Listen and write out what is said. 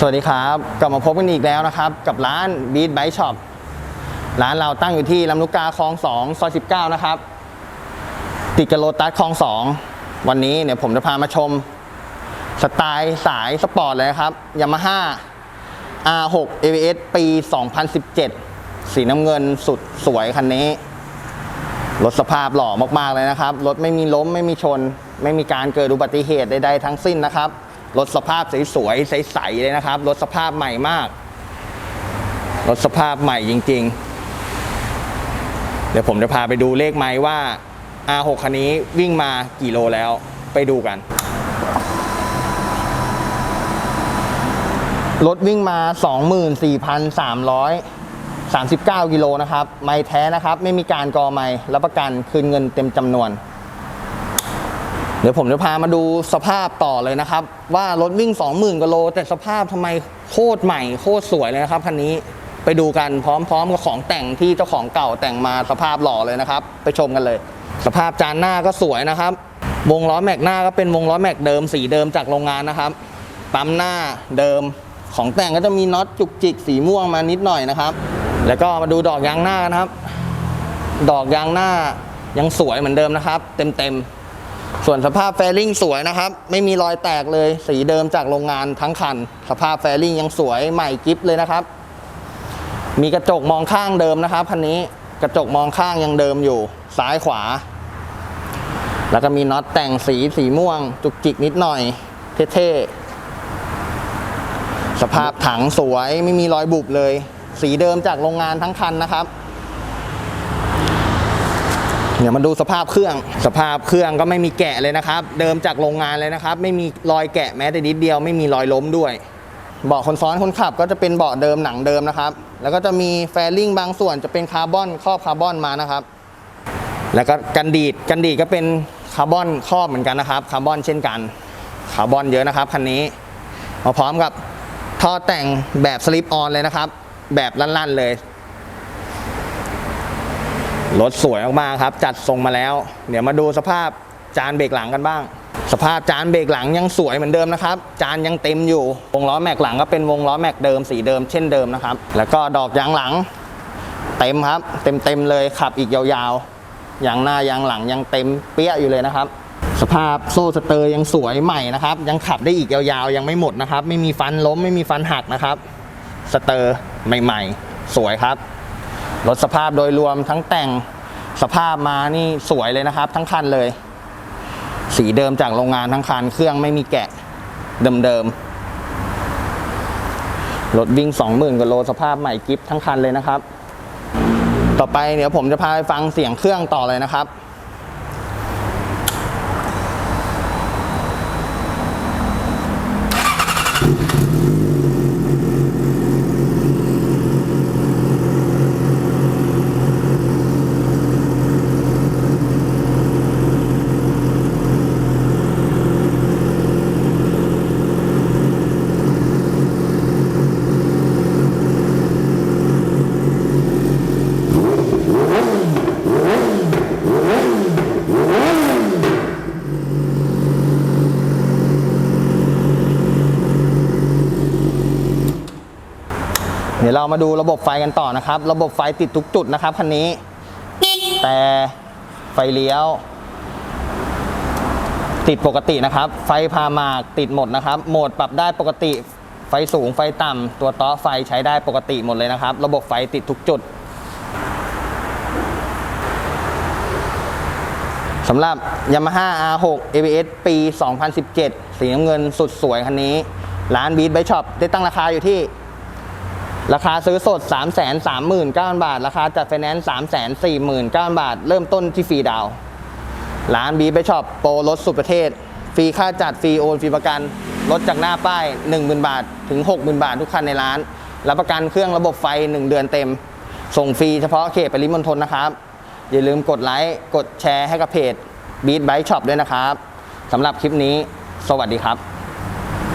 สวัสดีครับ กลับมาพบกันอีกแล้วนะครับ กับร้าน Beat Bike Shop ร้านเราตั้งอยู่ที่ลำลูกกาคลอง2ซอย19 นะครับ ติดกับโลตัสคลอง 2 วันนี้เนี่ยผมจะพามาชม สไตล์สายสปอร์ตเลยครับ Yamaha R6 ABS ปี 2017 สีน้ำเงินสุดสวยคันนี้ รถสภาพหล่อมากๆเลยนะครับ รถไม่มีล้มไม่มีชน ไม่มีการเกิดอุบัติเหตุใดๆทั้งสิ้นนะครับ รถสภาพสวยๆใสๆเลยนะครับ รถสภาพใหม่มาก รถสภาพใหม่จริง ๆ เดี๋ยวผมจะพาไปดูเลขไม้ว่า R6 คันนี้วิ่งมากี่โลแล้วไปดูกัน รถวิ่งมา 24,339 กิโลนะครับ ไม่แท้นะครับ ไม่มีการกอไม่รับประกันคืนเงินเต็มจำนวน เดี๋ยวผมจะพามาดูสภาพต่อเลยนะครับ ว่ารถวิ่ง 20,000กิโล แต่สภาพทำไมโคตรใหม่โคตรสวยเลยนะครับคันนี้ไปดูกันพร้อมๆกับของแต่งที่เจ้าของเก่าแต่งมาสภาพหล่อเลยนะครับ ไปชมกันเลย สภาพจานหน้าก็สวยนะครับ วงล้อแม็กหน้าก็เป็นวงล้อแม็กเดิมสีเดิมจากโรงงานนะครับปั๊มหน้าเดิมของแต่งก็จะมีน็อตจุกจิกสีม่วงมานิดหน่อยนะครับ แล้วก็มาดูดอกยางหน้ากันครับ ดอกยางหน้ายังสวยเหมือนเดิมนะครับ เต็มๆ ส่วนสภาพแฟริ่งสวยนะครับ ไม่มีรอยแตกเลย สีเดิมจากโรงงานทั้งคัน สภาพแฟริ่งยังสวยใหม่กิฟเลยนะครับ มีกระจกมองข้างเดิมนะครับคันนี้กระจกมองข้างยังเดิมอยู่ ซ้ายขวา แล้วก็มีน็อตแต่งสีสีม่วง จุกจิกนิดหน่อย เท่ๆ สภาพถังสวยไม่มีรอยบุบเลย สีเดิมจากโรงงานทั้งคันนะครับ เดี๋ยวมาดูสภาพเครื่อง สภาพเครื่องก็ไม่มีแกะเลยนะครับ เดิมจากโรงงานเลยนะครับ ไม่มีรอยแกะแม้แต่นิดเดียว ไม่มีรอยล้มด้วย เบาะคนซ้อนคนขับก็จะเป็นเบาะเดิมหนังเดิมนะครับ แล้วก็จะมีแฟลิ่งบางส่วนจะเป็นคาร์บอนครอบคาร์บอนมานะครับ แล้วก็กันดีดกันดีดก็เป็นคาร์บอนครอบเหมือนกันนะครับ คาร์บอนเช่นกัน คาร์บอนเยอะนะครับคันนี้ มาพร้อมกับท่อแต่งแบบสลิปออนเลยนะครับ แบบลั่นๆเลย รถสวยมากๆครับ จัดทรงมาแล้ว เดี๋ยวมาดูสภาพจานเบรกหลังกันบ้าง สภาพจานเบรกหลังยังสวยเหมือนเดิมนะครับ จานยังเต็มอยู่ วงล้อแม็กหลังก็เป็นวงล้อแม็กเดิมสีเดิมเช่นเดิมนะครับ แล้วก็ดอกยางหลัง เต็มครับ เต็มเต็มๆเลยขับอีกยาวๆยางหน้ายางหลังยังเต็มเปี้ยอยู่เลยนะครับ สภาพโซ่สเตอร์ยังสวยใหม่นะครับ ยังขับได้อีกยาวๆ ยังไม่หมดนะครับ ไม่มีฟันล้มไม่มีฟันหักนะครับ สเตอร์ใหม่ ๆ สวยครับ รถสภาพโดยรวมทั้งแต่งสภาพมานี่สวยเลยนะครับ ทั้งคันเลย สีเดิมจากโรงงานทั้งคัน เครื่องไม่มีแกะเดิมๆรถวิ่ง 20,000กว่าโลสภาพใหม่กิฟทั้งคันเลยนะครับ ต่อไปเดี๋ยวผมจะพาไปฟังเสียงเครื่องต่อเลยนะครับ ดี๋ยวเรามาดูระบบไฟกันต่อนะครับ ระบบไฟติดทุกจุดนะครับคันนี้ แต่ไฟเลี้ยว ติดปกตินะครับ ไฟพามากติดหมดนะครับ โหมดปรับได้ปกติ ไฟสูงไฟต่ำตัวต้อไฟใช้ได้ปกติหมดเลยนะครับ ระบบไฟติดทุกจุดสำหรับ Yamaha R6 ABS ปี 2017 สีน้ำเงินสุดสวยคันนี้ ร้าน Beat Bike Shop ได้ตั้งราคาอยู่ที่ ราคาซื้อสด 3 3 9 0 0 0 บาท ราคาจัดไฟแนนซ์3 4 9 0 0 0 บาท เริ่มต้นที่ฟรีดาว ร้านบีไปช็อปโปรรถสุดประเทศ ฟรีค่าจัดฟรีโอนฟรีประกันรถจากหน้าป้าย 10,000 บาท ถึง 60,000 บาททุกคันในร้าน รับประกันเครื่องระบบไฟ 1 เดือนเต็ม ส่งฟรีเฉพาะเขตปริมณฑลนะครับ อย่าลืมกดไลค์ กดแชร์ให้กับเพจ Beat Bike Shop ด้วยนะครับสำหรับคลิปนี้ สวัสดีครับ